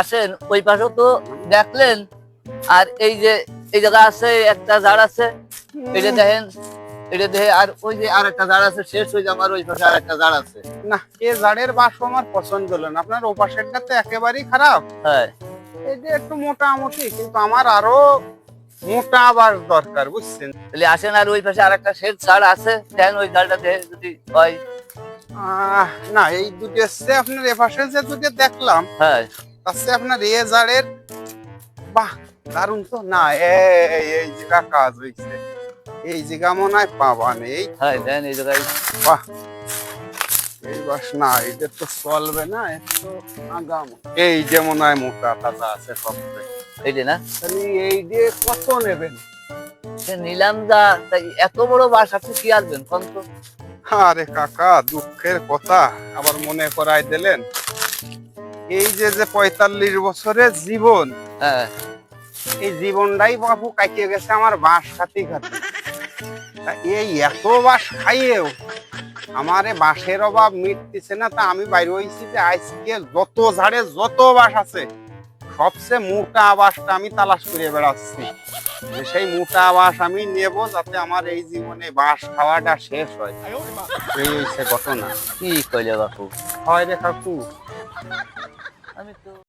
আসেন ওই পাশেও তো দেখলেন। আর এই যে এই জায়গা আছে একটা ঝাড় আছে এটা দেখেন এটা দেখে আর ওই যে আর একটা ঝাড় আছে শেষ হয়ে আমার ওই পাশে আর একটা ঝাড় আছে। না এ জাড়ের বাস আমার পছন্দ হলো না। আপনার ও পাশেরটা তো একেবারেই খারাপ। হ্যাঁ। এই যে একটু মোটামুটি কিন্তু আমার আরও মোটা বাস দরকার বুঝছেন? তাহলে আসেন আর ওই পাশে আর একটা শেষ ঝাড় আছে। ওই দেখে যদি হয়। না এই দুটো এসছে আপনার এ পাশে যে দুটো দেখলাম। হ্যাঁ। তাছে আপনার এ জাড়ের বাহ দারুণ তো। না এই এই জায়গা কাজ হইছে। এই জায়গা মনে হয় পাবা নেই। হ্যাঁ দেখেন এই জায়গায়। বাহ। এই বাস না এটা তো চলবে না একটু আগাম। এই যে মনে হয় মোটা তাজা আছে সবচেয়ে এইটা না। তাহলে এই দিয়ে কত নেবেন? নিলাম যা তাই এত বড় বাস আপনি কি আসবেন কোন তো। আরে কাকা দুঃখের কথা আবার মনে করাই দিলেন। এই যে যে পঁয়তাল্লিশ বছরের জীবন হ্যাঁ। এই জীবনটাই বাবু কাটিয়ে গেছে আমার বাঁশ খাতি খাতি এই এত বাঁশ খাইয়েও আমার বাঁশের অভাব মিটতেছে না তা আমি বাইরে হয়েছি যে আজকে যত ঝাড়ে যত বাঁশ আছে সবচেয়ে মোটা বাঁশটা আমি তালাশ করে বেড়াচ্ছি। যে সেই মোটা বাঁশ আমি নেব যাতে আমার এই জীবনে বাঁশ খাওয়াটা শেষ হয়। এই হচ্ছে ঘটনা। কি কইলে বাপু? হয় রে কাকু। আমি তো